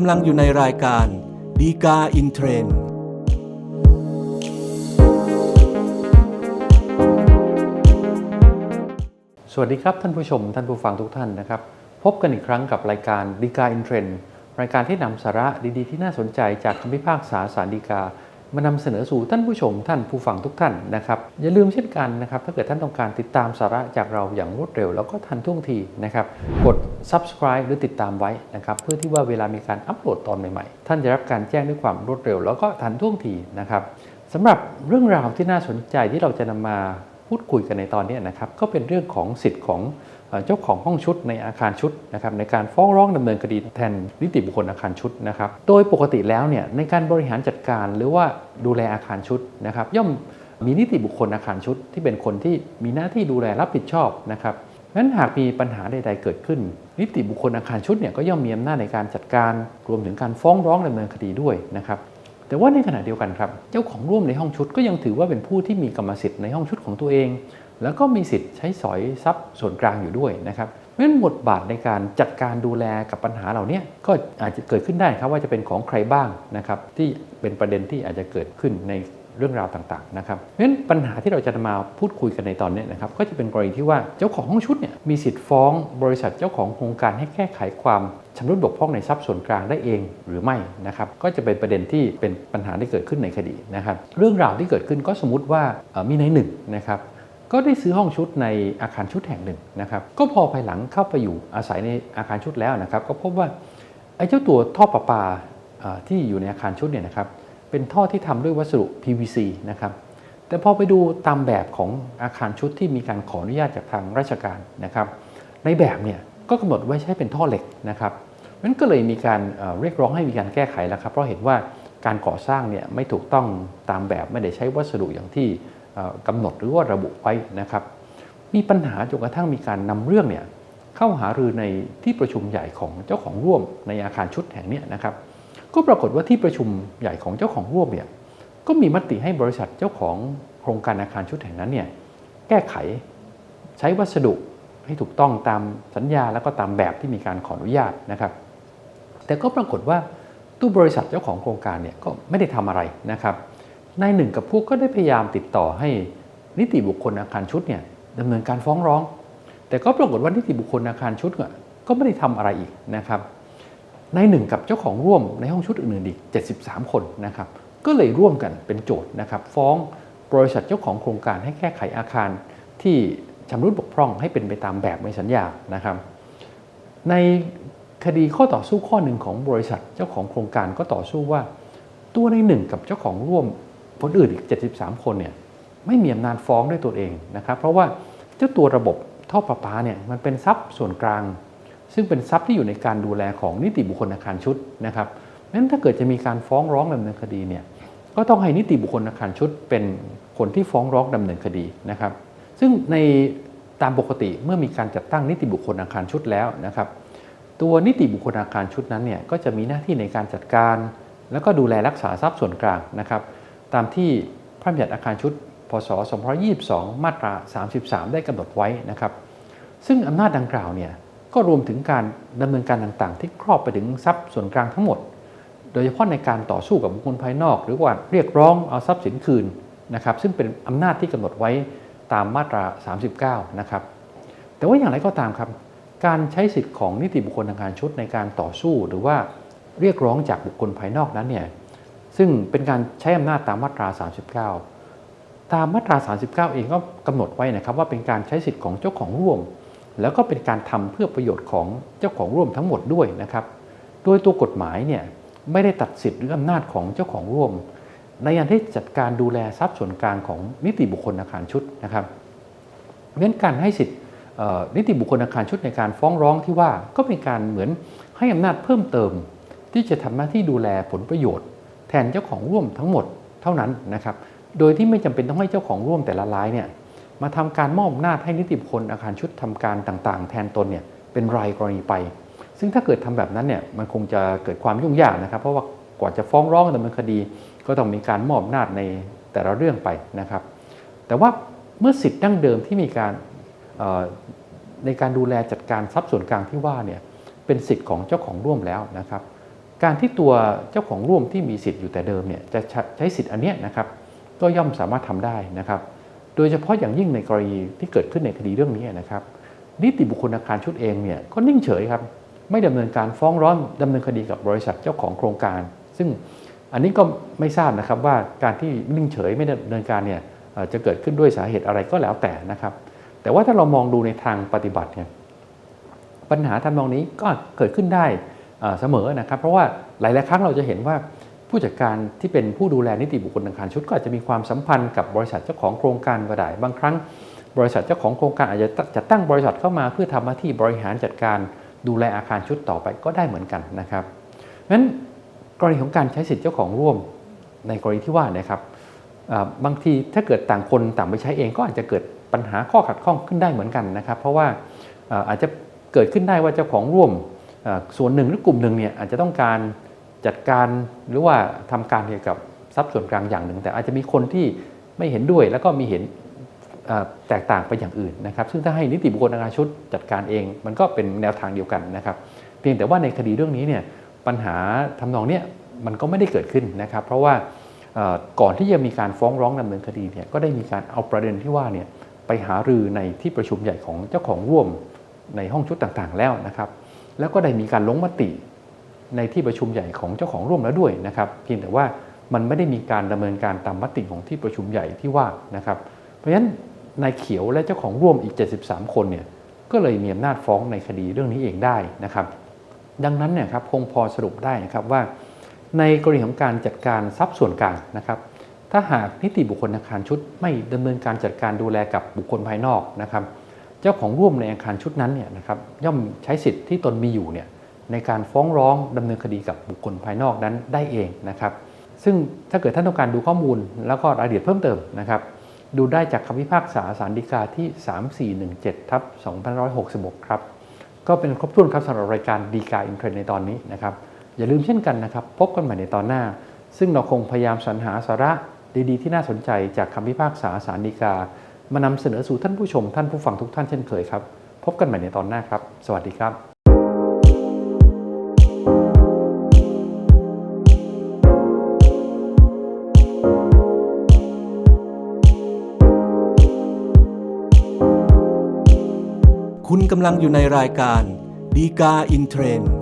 กำลังอยู่ในรายการดีกาอินเทรนสวัสดีครับท่านผู้ชมท่านผู้ฟังทุกท่านนะครับ พบกันอีกครั้งกับรายการดีกาอินเทรนรายการที่นำสาระดีๆ ที่น่าสนใจจากคำพิพากษาสารดีกา มานำเสนอสู่ท่านผู้ชมท่านผู้ฟังทุกท่านนะครับอย่าลืมเช่นกันนะครับถ้าเกิดท่านต้องการติดตามสาระจากเราอย่างรวดเร็ว แล้วก็ทันท่วงทีนะครับกด subscribe หรือติดตามไว้นะครับเพื่อที่ว่าเวลามีการอัปโหลดตอนใหม่ๆ ท่านจะรับการแจ้งด้วยความรวดเร็ว แล้วก็ทันท่วงทีนะครับสำหรับเรื่องราวที่น่าสนใจที่เราจะนำมาพูดคุยกันในตอนนี้นะครับก็เป็นเรื่องของสิทธิ์ของ เจ้าของห้องชุดในอาคารชุดนะครับในการฟ้องร้องดำเนินคดีแทนนิติบุคคลอาคารชุดนะครับโดยปกติแล้วเนี่ยในการบริหารจัดการหรือว่าดูแลอาคารชุดนะครับย่อมมีนิติบุคคลอาคารชุด ที่เป็นคนที่มีหน้าที่ดูแลรับผิดชอบนะครับนั้นหากมีปัญหาใดๆเกิดขึ้น นิติบุคคลอาคารชุดเนี่ยก็ย่อมมีอำนาจในการจัดการรวมถึงการฟ้องร้องดำเนินคดีด้วยนะครับแต่ว่าในขณะเดียวกันครับเจ้าของร่วมในห้องชุดก็ยังถือว่าเป็นผู้ที่มีกรรมสิทธิ์ในห้องชุดของตัวเอง แล้วก็มีสิทธิ์ใช้สอยทรัพย์ส่วนกลางอยู่ด้วยนะครับเพราะฉะนั้นบทบาทในการจัดการดูแลกับปัญหาเหล่านี้ก็อาจจะเกิดขึ้นได้ครับว่าจะเป็นของใครบ้างนะครับที่เป็นประเด็นที่อาจจะเกิดขึ้นในเรื่องราวต่างๆนะครับเพราะฉะนั้นปัญหาที่เราจะมาพูดคุยกันในตอนนี้นะครับก็จะเป็นกรณีที่ว่าเจ้าของห้องชุดเนี่ยมีสิทธิ์ฟ้องบริษัทเจ้าของโครงการให้แก้ไขความชำรุดบกพร่องในทรัพย์ส่วนกลางได้เองหรือไม่นะครับก็จะเป็นประเด็นที่เป็นปัญหาที่เกิดขึ้นในคดีนะครับเรื่องราวที่เกิดขึ้นก็สมมติว่ามีในายหนึ่งนะครับ ก็ได้ซื้อห้องชุดในอาคารชุดแห่งหนึ่งนะครับ ก็พอภายหลังเข้าไปอยู่อาศัยในอาคารชุดแล้วนะครับ ก็พบว่าไอ้เจ้าตัวท่อประปาเอ่อที่อยู่ในอาคารชุดเนี่ยนะครับเป็นท่อที่ทำด้วยวัสดุ PVC นะครับ แต่พอไปดูตามแบบของอาคารชุดที่มีการขออนุญาตจากทางราชการนะครับ ในแบบเนี่ยก็กำหนดไว้ใช้เป็นท่อเหล็กนะครับนั้นก็เลยมีการเรียกร้องให้มีการแก้ไขแล้วครับ เพราะเห็นว่าการก่อสร้างเนี่ยไม่ถูกต้องตามแบบไม่ได้ใช้วัสดุอย่างที่ กำหนดหรือว่าระบุไว้นะครับ มีปัญหาจนกระทั่งมีการนำเรื่องเนี่ยเข้าหารือในที่ประชุมใหญ่ของเจ้าของร่วมในอาคารชุดแห่งนี้นะครับ ก็ปรากฏว่าที่ประชุมใหญ่ของเจ้าของร่วมเนี่ยก็มีมติให้บริษัทเจ้าของโครงการอาคารชุดแห่งนั้นเนี่ยแก้ไขใช้วัสดุให้ถูกต้องตามสัญญาแล้วก็ตามแบบที่มีการขออนุญาตนะครับ แต่ก็ปรากฏว่าตู้บริษัทเจ้าของโครงการเนี่ยก็ไม่ได้ทำอะไรนะครับ นายหนึ่งกับพวกก็ได้พยายามติดต่อให้นิติบุคคลอาคารชุดเนี่ยดำเนินการฟ้องร้อง แต่ก็ปรากฏว่านิติบุคคลอาคารชุดเนี่ยก็ไม่ได้ทำอะไรอีกนะครับนายหนึ่งกับเจ้าของร่วมในห้องชุดอื่นๆอีก 73 คนนะครับก็เลยร่วมกันเป็นโจทย์นะครับ ฟ้องบริษัทเจ้าของโครงการให้แก้ไขอาคารที่ชำรุดบกพร่องให้เป็นไปตามแบบในสัญญานะครับ ในคดีข้อต่อสู้ข้อหนึ่งของบริษัทเจ้าของโครงการก็ต่อสู้ว่า ตัวในหนึ่งกับเจ้าของร่วม คนอื่นอีก 73 คนเนี่ยไม่มีอำนาจฟ้องด้วยตัวเองนะครับเพราะว่าเจ้าตัวระบบท่อประปาเนี่ยมันเป็นทรัพย์ส่วนกลาง ซึ่งเป็นทรัพย์ที่อยู่ในการดูแลของนิติบุคคลอาคารชุดนะครับนั้นถ้าเกิดจะมีการฟ้องร้องดำเนินคดีเนี่ยก็ต้องให้นิติบุคคลอาคารชุด เป็นคนที่ฟ้องร้องดำเนินคดีนะครับ ซึ่งในตามปกติเมื่อมีการจัดตั้งนิติบุคคลอาคารชุดแล้วนะครับตัวนิติบุคคลอาคารชุดนั้นเนี่ยก็จะมีหน้าที่ในการจัดการ แล้วก็ดูแลรักษาทรัพย์ส่วนกลางนะครับ ตามที่พระบัญญัติอาคารชุด พศ222 มาตรา 33 ได้กำหนดไว้นะครับ ซึ่งอำนาจดังกล่าวเนี่ยก็รวมถึงการดำเนินการต่างๆ ที่ครอบไปถึงทรัพย์ส่วนกลางทั้งหมด โดยเฉพาะในการต่อสู้กับบุคคลภายนอก หรือว่าเรียกร้องเอาทรัพย์สินคืนนะครับ ซึ่งเป็นอำนาจที่กำหนดไว้ตามมาตรา 39 นะครับ แต่ว่าอย่างไรก็ตามครับ การใช้สิทธิ์ของนิติบุคคลทางการชุดในการต่อสู้ หรือว่าเรียกร้องจากบุคคลภายนอกนั้นเนี่ย ซึ่งเป็นการใช้อำนาจตามมาตรา 39 ตามมาตรา 39 เองก็กำหนดไว้นะครับว่าเป็นการใช้สิทธิ์ของเจ้าของร่วม แล้วก็เป็นการทำเพื่อประโยชน์ของเจ้าของร่วมทั้งหมดด้วยนะครับ โดยตัวกฎหมายเนี่ยไม่ได้ตัดสิทธิ์หรืออำนาจของเจ้าของร่วม ในการที่จัดการดูแลทรัพย์ส่วนกลางของนิติบุคคลอาคารชุดนะครับเพราะฉะนั้นการให้สิทธิ์นิติบุคคลอาคารชุดในการฟ้องร้องที่ว่าก็เป็นการเหมือนให้อำนาจเพิ่มเติม ที่จะทำหน้าที่ดูแลผลประโยชน์ แทนเจ้าของร่วมทั้งหมดเท่านั้นนะครับโดยที่ไม่จำเป็นต้องให้เจ้าของร่วมแต่ละรายเนี่ยมาทำการมอบอำนาจให้นิติบุคคลอาคารชุดทำการต่างๆ แทนตนเนี่ยเป็นรายกรณีไป ซึ่งถ้าเกิดทำแบบนั้นเนี่ยมันคงจะเกิดความยุ่งยากนะครับ เพราะว่ากว่าจะฟ้องร้องดำเนินคดี ก็ต้องมีการมอบอำนาจในแต่ละเรื่องไปนะครับ แต่ว่าเมื่อสิทธิ์ดั้งเดิมที่มีการในการดูแลจัดการทรัพย์ส่วนกลางที่ว่าเนี่ยเป็นสิทธิ์ของเจ้าของร่วมแล้วนะครับ การที่ตัวเจ้าของร่วมที่มีสิทธิ์อยู่แต่เดิมเนี่ยจะใช้สิทธิ์อันเนี้ยนะครับก็ย่อมสามารถทำได้นะครับ โดยเฉพาะอย่างยิ่งในกรณีที่เกิดขึ้นในคดีเรื่องนี้นะครับ นิติบุคคลอาคารชุดเองเนี่ยก็นิ่งเฉยครับ ไม่ดำเนินการฟ้องร้องดำเนินคดีกับบริษัทเจ้าของโครงการ ซึ่งอันนี้ก็ไม่ทราบนะครับว่าการที่นิ่งเฉยไม่ดำเนินการเนี่ยจะเกิดขึ้นด้วยสาเหตุอะไรก็แล้วแต่นะครับ แต่ว่าถ้าเรามองดูในทางปฏิบัติเนี่ยปัญหาทำนองนี้ก็เกิดขึ้นได้ เสมอนะครับ เพราะว่าหลาย ๆ ครั้งเราจะเห็นว่าผู้จัดการที่เป็นผู้ดูแลนิติบุคคลอาคารชุดก็อาจจะมีความสัมพันธ์กับบริษัทเจ้าของโครงการก็ได้บางครั้ง บริษัทเจ้าของโครงการอาจจะจัดตั้งบริษัทเข้ามาเพื่อทำหน้าที่บริหารจัดการดูแลอาคารชุดต่อไปก็ได้เหมือนกันนะครับเพราะฉะนั้นกรณีของการใช้สิทธิเจ้าของร่วมในกรณีที่ว่านะครับบางทีถ้าเกิดต่างคนต่างไปใช้เองก็อาจจะเกิดปัญหาข้อขัดข้องขึ้นได้เหมือนกันนะครับ เพราะว่าอาจจะเกิดขึ้นได้ว่าเจ้าของร่วม ส่วนหนึ่งหรือกลุ่มหนึ่งเนี่ยอาจจะต้องการจัดการหรือว่าทำการเกี่ยวกับทรัพย์ส่วนกลางอย่างหนึ่ง แต่อาจจะมีคนที่ไม่เห็นด้วยแล้วก็มีเห็นแตกต่างไปอย่างอื่นนะครับซึ่งถ้าให้นิติบุคคลอาคารชุดจัดการเอง มันก็เป็นแนวทางเดียวกันนะครับเพียงแต่ว่าในคดีเรื่องนี้เนี่ยปัญหาทำนองเนี้ยมันก็ไม่ได้เกิดขึ้นนะครับ เพราะว่าก่อนที่จะมีการฟ้องร้องดำเนินคดีเนี่ยก็ได้มีการเอาประเด็นที่ว่าเนี่ยไปหารือในที่ประชุมใหญ่ของเจ้าของร่วมในห้องชุดต่างๆแล้วนะครับ แล้วก็ได้มีการลงมติในที่ประชุมใหญ่ของเจ้าของร่วมแล้วด้วยนะครับเพียงแต่ว่ามันไม่ได้มีการดำเนินการตามมติของที่ประชุมใหญ่ที่ว่านะครับเพราะฉะนั้นนายเขียวและเจ้าของร่วมอีก 73 คนเนี่ยก็เลยมีอำนาจฟ้องในคดีเรื่องนี้เองได้นะครับดังนั้นเนี่ยครับคงพอสรุปได้นะครับว่า ในกรณีของการจัดการทรัพย์ส่วนกลางนะครับถ้าหากนิติบุคคลอาคารชุดไม่ดำเนินการจัดการดูแลกับบุคคลภายนอกนะครับ จ้าของร่วมในอาคารชุดนั้นเนี่ยนะครับย่อมใช้สิทธิ์ที่ตนมีอยู่เนี่ยในการฟ้องร้องดำเนินคดีกับบุคคลภายนอกนั้นได้เองนะครับ ซึ่งถ้าเกิดท่านต้องการดูข้อมูล แล้วก็รายละเอียดเพิ่มเติมนะครับ ดูได้จากคำพิพากษาสารดีกาที่ 3417ทับ2566 ครับ ก็เป็นครบถ้วนครับสำหรับรายการดีกาอินเทรนในตอนนี้นะครับ อย่าลืมเช่นกันนะครับ พบกันใหม่ในตอนหน้า ซึ่งเราคงพยายามสรรหาสาระดีๆ ที่น่าสนใจจากคำพิพากษาสารดีกา มานำเสนอสู่ท่านผู้ชมท่านผู้ฟังทุกท่านเช่นเคยครับ พบกันใหม่ในตอนหน้าครับ สวัสดีครับคุณกำลังอยู่ในรายการดีกาอินเทรนด์